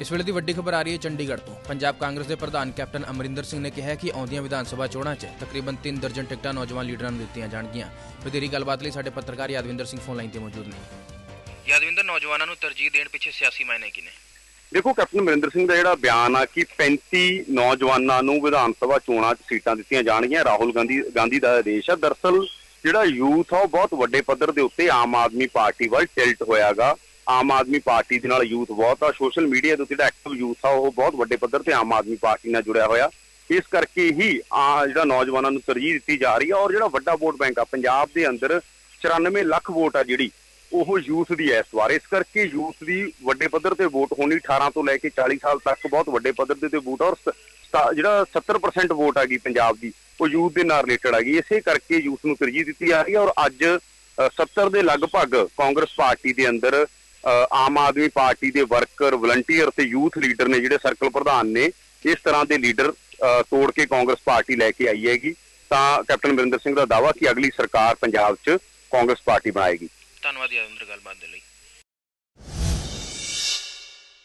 ਇਸ ਵੇਲੇ ਦੀ ਵੱਡੀ ਖਬਰ ਆ ਰਹੀ ਹੈ ਚੰਡੀਗੜ੍ਹ ਤੋਂ। ਪੰਜਾਬ ਕਾਂਗਰਸ ਦੇ ਪ੍ਰਧਾਨ ਕੈਪਟਨ ਅਮਰਿੰਦਰ ਸਿੰਘ ਨੇ ਕਿਹਾ ਹੈ ਕਿ ਆਉਂਦੀਆਂ ਵਿਧਾਨ ਸਭਾ ਚੋਣਾਂ 'ਚ ਤਕਰੀਬਨ 3 ਦਰਜਨ ਟਿਕਟਾਂ ਨੌਜਵਾਨ ਲੀਡਰਾਂ ਨੂੰ ਦਿੱਤੀਆਂ ਜਾਣਗੀਆਂ। ਵਧੇਰੀ ਗੱਲਬਾਤ ਲਈ ਸਾਡੇ ਪੱਤਰਕਾਰ ਯਾਦਵਿੰਦਰ ਸਿੰਘ ਫੋਨ ਲਾਈਨ ਤੇ ਮੌਜੂਦ ਨੇ। ਯਾਦਵਿੰਦਰ ਨੌਜਵਾਨਾਂ ਨੂੰ ਤਰਜੀਹ ਦੇਣ ਪਿੱਛੇ ਸਿਆਸੀ ਮਾਇਨੇ ਕੀ ਨੇ ਦੇਖੋ ਕੈਪਟਨ ਅਮਰਿੰਦਰ ਸਿੰਘ ਦਾ ਜਿਹੜਾ ਬਿਆਨ ਆ ਕਿ 35 ਨੌਜਵਾਨਾਂ ਨੂੰ ਵਿਧਾਨ ਸਭਾ ਚੋਣਾਂ 'ਚ ਸੀਟਾਂ ਦਿੱਤੀਆਂ ਜਾਣਗੀਆਂ ਰਾਹੁਲ ਗਾਂਧੀ ਗਾਂਧੀ ਦਾ ਆਦੇਸ਼ ਆ। ਦਰਸਲ ਜਿਹੜਾ ਯੂਥ ਆ ਉਹ ਬਹੁਤ ਵੱਡੇ ਪੱਧਰ ਦੇ ਉੱਤੇ ਆਮ ਆਦਮੀ ਪਾਰਟੀ ਵੱਲ ਟਿਲਟ ਹੋਇਆਗਾ। ਆਮ ਆਦਮੀ ਪਾਰਟੀ ਦੇ ਨਾਲ ਯੂਥ ਬਹੁਤ ਆ ਸੋਸ਼ਲ ਮੀਡੀਆ ਦੇ ਉੱਤੇ ਜਿਹੜਾ ਐਕਟਿਵ ਯੂਥ ਆ ਉਹ ਬਹੁਤ ਵੱਡੇ ਪੱਧਰ ਤੇ ਆਮ ਆਦਮੀ ਪਾਰਟੀ ਨਾਲ ਜੁੜਿਆ ਹੋਇਆ। ਇਸ ਕਰਕੇ ਹੀ ਆ ਜਿਹੜਾ ਨੌਜਵਾਨਾਂ ਨੂੰ ਤਰਜੀਹ ਦਿੱਤੀ ਜਾ ਰਹੀ ਆ ਔਰ ਜਿਹੜਾ ਵੱਡਾ ਵੋਟ ਬੈਂਕ ਆ ਪੰਜਾਬ ਦੇ ਅੰਦਰ 94 ਲੱਖ ਵੋਟ ਆ ਜਿਹੜੀ ਉਹ ਯੂਥ ਦੀ ਹੈ ਇਸ ਵਾਰ। ਇਸ ਕਰਕੇ ਯੂਥ ਦੀ ਵੱਡੇ ਪੱਧਰ ਤੇ ਵੋਟ ਹੋਣੀ 18 ਤੋਂ ਲੈ ਕੇ 40 ਸਾਲ ਤੱਕ ਬਹੁਤ ਵੱਡੇ ਪੱਧਰ ਦੇ ਤੇ ਵੋਟ ਆ ਔਰ ਜਿਹੜਾ 70% ਵੋਟ ਆ ਗਈ ਪੰਜਾਬ ਦੀ ਉਹ ਯੂਥ ਦੇ ਨਾਲ ਰਿਲੇਟਡ ਗਈ। ਇਸੇ ਕਰਕੇ ਯੂਥ ਨੂੰ ਤਰਜੀਹ ਦਿੱਤੀ ਜਾ ਰਹੀ ਹੈ ਔਰ ਅੱਜ ਅ, 70 ਦੇ ਲਗਭਗ ਕਾਂਗਰਸ ਪਾਰਟੀ ਦੇ ਅੰਦਰ ਆਮ ਆਦਮੀ ਪਾਰਟੀ ਦੇ ਵਰਕਰ ਵਲੰਟੀਅਰ ਤੇ ਯੂਥ ਲੀਡਰ ਨੇ ਜਿਹੜੇ ਸਰਕਲ ਪ੍ਰਧਾਨ ਨੇ ਇਸ ਤਰ੍ਹਾਂ ਦੇ ਲੀਡਰ ਅ, ਤੋੜ ਕੇ ਕਾਂਗਰਸ ਪਾਰਟੀ ਲੈ ਕੇ ਆਈ ਹੈਗੀ। ਤਾਂ ਕੈਪਟਨ ਅਮਰਿੰਦਰ ਸਿੰਘ ਦਾ ਦਾਵਾ ਕਿ ਅਗਲੀ ਸਰਕਾਰ ਪੰਜਾਬ 'ਚ ਕਾਂਗਰਸ ਪਾਰਟੀ ਬਣਾਏਗੀ। ਧੰਨਵਾਦ ਯਾਦਵਿੰਦਰ ਗੱਲਬਾਤ ਦੇ ਲਈ।